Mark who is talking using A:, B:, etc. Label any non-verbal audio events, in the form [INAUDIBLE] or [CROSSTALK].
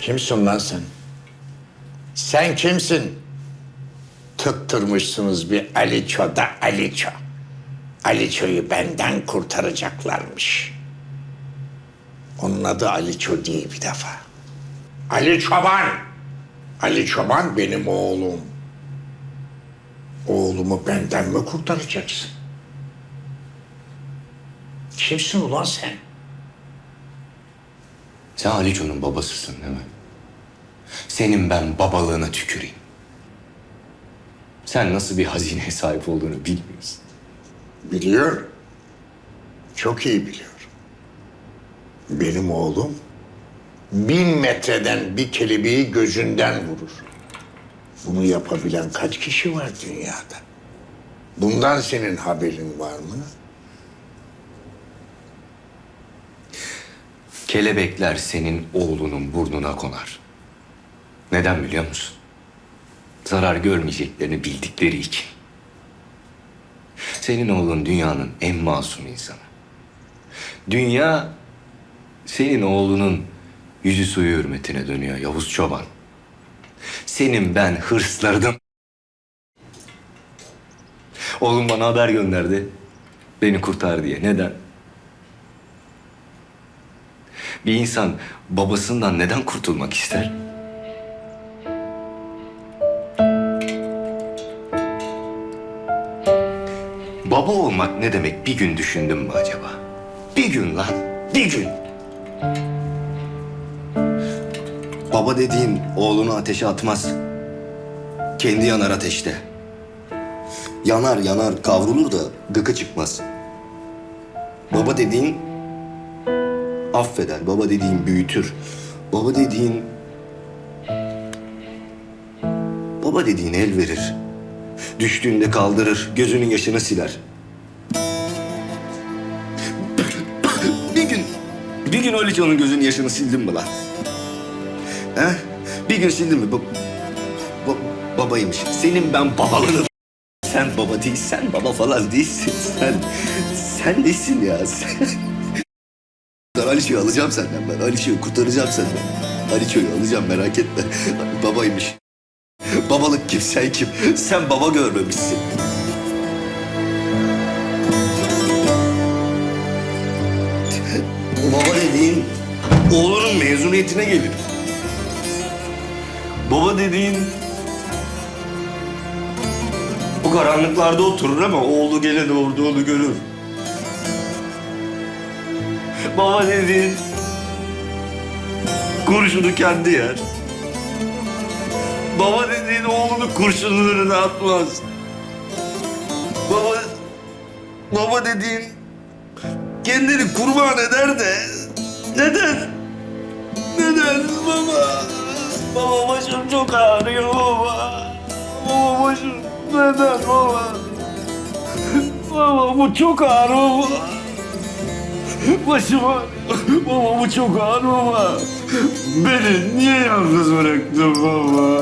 A: Kimsin lan sen? Sen kimsin? Tutturmuşsunuz bir Aliço'da Aliço. Aliço'yu benden kurtaracaklarmış. Onun adı Aliço değil bir defa. Ali Çoban. Ali Çoban benim oğlum. Oğlumu benden mi kurtaracaksın? Kimsin ulan sen?
B: Sen Aliço'nun babasısın değil mi? Senin ben babalığına tüküreyim. Sen nasıl bir hazineye sahip olduğunu bilmiyorsun.
A: Biliyorum. Çok iyi biliyorum. Benim oğlum bin metreden bir kelebeği gözünden vurur. Bunu yapabilen kaç kişi var dünyada? Bundan senin haberin var mı?
B: Kelebekler senin oğlunun burnuna konar. Neden biliyor musun? Zarar görmeyeceklerini bildikleri için. Senin oğlun dünyanın en masum insanı. Dünya senin oğlunun yüzü suyu hürmetine dönüyor Yavuz Çoban. Senin ben hırslardım. Oğlum bana haber gönderdi. Beni kurtar diye. Neden? Bir insan babasından neden kurtulmak ister? Baba olmak ne demek bir gün düşündün mü acaba? Bir gün lan, bir gün. Baba dediğin oğlunu ateşe atmaz. Kendi yanar ateşte. Yanar yanar kavrulur da gıkı çıkmaz. Baba dediğin affeder. Baba dediğin büyütür. Baba dediğin... Baba dediğin el verir. Düştüğünde kaldırır, gözünün yaşını siler. bir gün, bir gün öyle onun gözünün yaşını sildin mi lan? He? Bir gün sildin mi? Ba- ba- babaymış. Senin ben babalığını... Sen baba değilsen, baba falan değilsin. Sen, sen nesin ya? Sen... Aliço'yu alacağım senden ben. Aliço'yu kurtaracağım senden. Aliço'yu alacağım merak etme. [LAUGHS] Babaymış. Babalık kim sen kim? Sen baba görmemişsin. Baba dediğin oğlunun mezuniyetine gelir. Baba dediğin bu karanlıklarda oturur ama oğlu gene doğurduğunu görür. Baba dediğin kurşunu kendi yer. Baba dediğin oğlunu kurşunlarına atmaz. Baba baba dediğin kendini kurban eder de neden? Neden baba? Baba başım çok ağrıyor baba. Baba başım neden baba? Baba bu çok ağır baba. Başım ağrıyor. Baba bu çok ağır baba. Beni niye yalnız bıraktın baba?